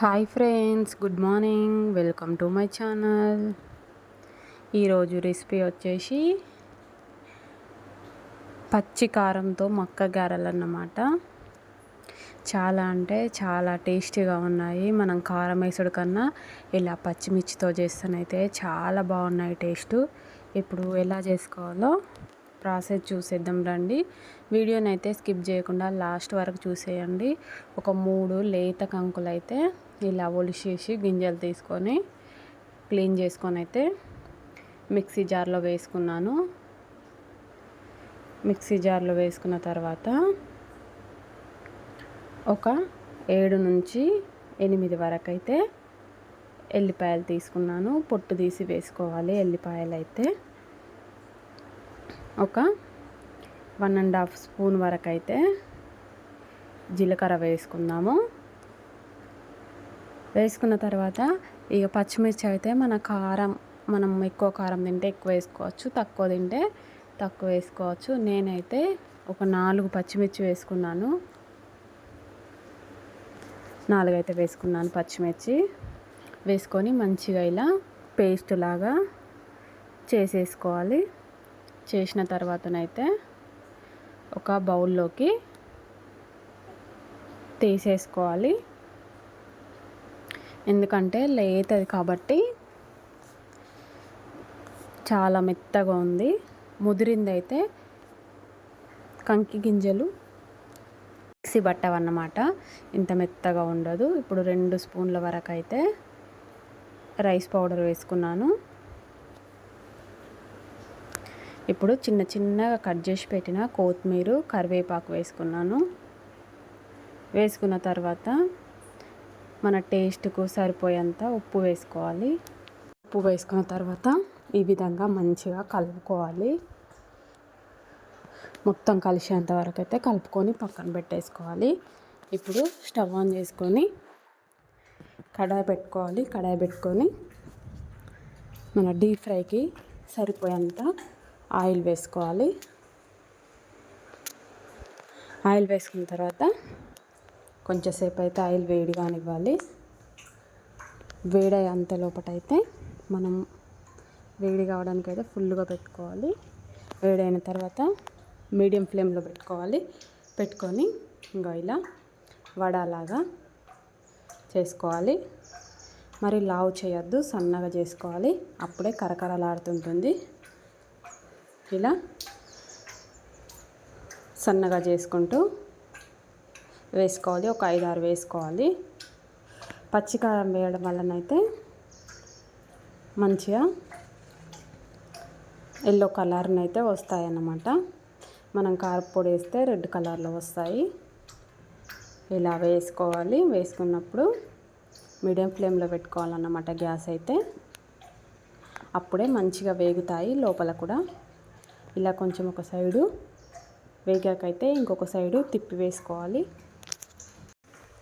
Hi friends good morning. Welcome to my channel. ఈరోజు recipe వచ్చేసి పచ్చి కారంతో మక్క గారెలు అన్నమాట చాలా అంటే చాలా టేస్టీగా ఉన్నాయి. మనం కారం వేసుడు కన్నా ఇలా పచ్చిమిర్చితో చేస్తానైతే చాలా బాగున్నాయి టేస్ట్. ఇప్పుడు ఎలా చేసుకోవాలో ప్రాసెస్ చూసేద్దాం రండి. వీడియోని అయితే స్కిప్ చేయకుండా లాస్ట్ వరకు చూసేయండి. ఒక మూడు లేత కంకులు అయితే ఇలా ఒలిసేసి గింజలు తీసుకొని క్లీన్ చేసుకొని అయితే మిక్సీ జార్లో వేసుకున్నాను. మిక్సీ జార్లో వేసుకున్న తర్వాత ఒక ఏడు నుంచి ఎనిమిది వరకు అయితే ఎల్లిపాయలు తీసుకున్నాను. పొట్టు తీసి వేసుకోవాలి ఎల్లిపాయలు అయితే. ఒక వన్ అండ్ హాఫ్ స్పూన్ వరకు అయితే జీలకర్ర వేసుకుందాము వేసుకున్న తర్వాత ఇక పచ్చిమిర్చి అయితే మన కారం మనం ఎక్కువ కారం తింటే ఎక్కువ వేసుకోవచ్చు తక్కువ తింటే తక్కువ వేసుకోవచ్చు. నేనైతే ఒక నాలుగు పచ్చిమిర్చి వేసుకున్నాను. నాలుగైతే వేసుకున్నాను పచ్చిమిర్చి. వేసుకొని మంచిగా ఇలా పేస్ట్ లాగా చేసేసుకోవాలి. చేసిన తర్వాతనైతే ఒక బౌల్లోకి తీసేసుకోవాలి. ఎందుకంటే లేతది కాబట్టి చాలా మెత్తగా ఉంది. ముదిరింది అయితే కంకి గింజలు మిక్సీ పట్టవన్నమాట ఇంత మెత్తగా ఉండదు. ఇప్పుడు రెండు స్పూన్ల వరకు అయితే రైస్ పౌడర్ వేసుకున్నాను. ఇప్పుడు చిన్న చిన్నగా కట్ చేసి పెట్టిన కొత్తిమీర కరివేపాకు వేసుకున్నాను. వేసుకున్న తర్వాత మన టేస్ట్కు సరిపోయేంత ఉప్పు వేసుకోవాలి. ఉప్పు వేసుకున్న తర్వాత ఈ విధంగా మంచిగా కలుపుకోవాలి. మొత్తం కలిసేంత వరకు అయితే కలుపుకొని పక్కన పెట్టేసుకోవాలి. ఇప్పుడు స్టవ్ ఆన్ చేసుకొని కడాయి పెట్టుకోవాలి. కడాయి పెట్టుకొని మన డీప్ ఫ్రైకి సరిపోయేంత ఆయిల్ వేసుకోవాలి. ఆయిల్ వేసుకున్న తర్వాత కొంచెంసేపు అయితే ఆయిల్ వేడి కానివ్వాలి. వేడి అంత లోపటైతే అయితే మనం వేడి కావడానికి అయితే ఫుల్గా పెట్టుకోవాలి. వేడైన తర్వాత మీడియం ఫ్లేమ్లో పెట్టుకోవాలి. పెట్టుకొని ఇంకా ఇలా వడలాగా చేసుకోవాలి. మరి లావు చేయొద్దు సన్నగా చేసుకోవాలి. అప్పుడే కరకరలాడుతుంటుంది. ఇలా సన్నగా చేసుకుంటూ వేసుకోవాలి ఒక ఐదు ఆరు వేసుకోవాలి పచ్చికారం వేయడం వలనైతే మంచిగా ఎల్లో కలర్ని అయితే వస్తాయి అన్నమాట మనం కారపొడి వేస్తే రెడ్ కలర్లో వస్తాయి. ఇలా వేసుకోవాలి. వేసుకున్నప్పుడు మీడియం ఫ్లేమ్లో పెట్టుకోవాలన్నమాట గ్యాస్ అయితే. అప్పుడే మంచిగా వేగుతాయి. లోపల కూడా ఇలా కొంచెం ఒక సైడు వేగాకైతే ఇంకొక సైడు తిప్పి వేసుకోవాలి.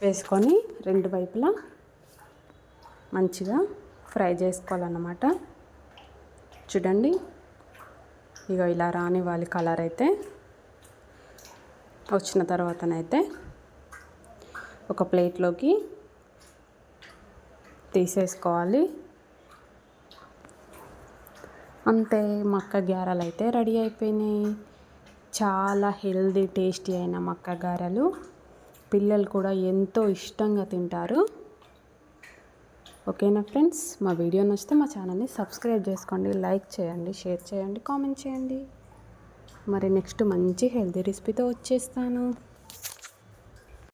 వేసుకొని రెండు వైపులా మంచిగా ఫ్రై చేసుకోవాలన్నమాట. చూడండి. ఇక ఇలా రానివ్వాలి కలర్ అయితే. వచ్చిన తర్వాతనైతే ఒక ప్లేట్లోకి తీసేసుకోవాలి. అంతే మక్క గారెలు అయితే రెడీ అయిపోయినాయి. చాలా హెల్దీ టేస్టీ అయిన మక్క గారెలు. పిల్లలు కూడా ఎంతో ఇష్టంగా తింటారు. ఓకేనా ఫ్రెండ్స్? మా వీడియో నచ్చితే మా ఛానల్ని సబ్స్క్రైబ్ చేసుకోండి లైక్ చేయండి షేర్ చేయండి కామెంట్ చేయండి. మరి నెక్స్ట్ మంచి హెల్తీ రెసిపీతో వచ్చేస్తాను.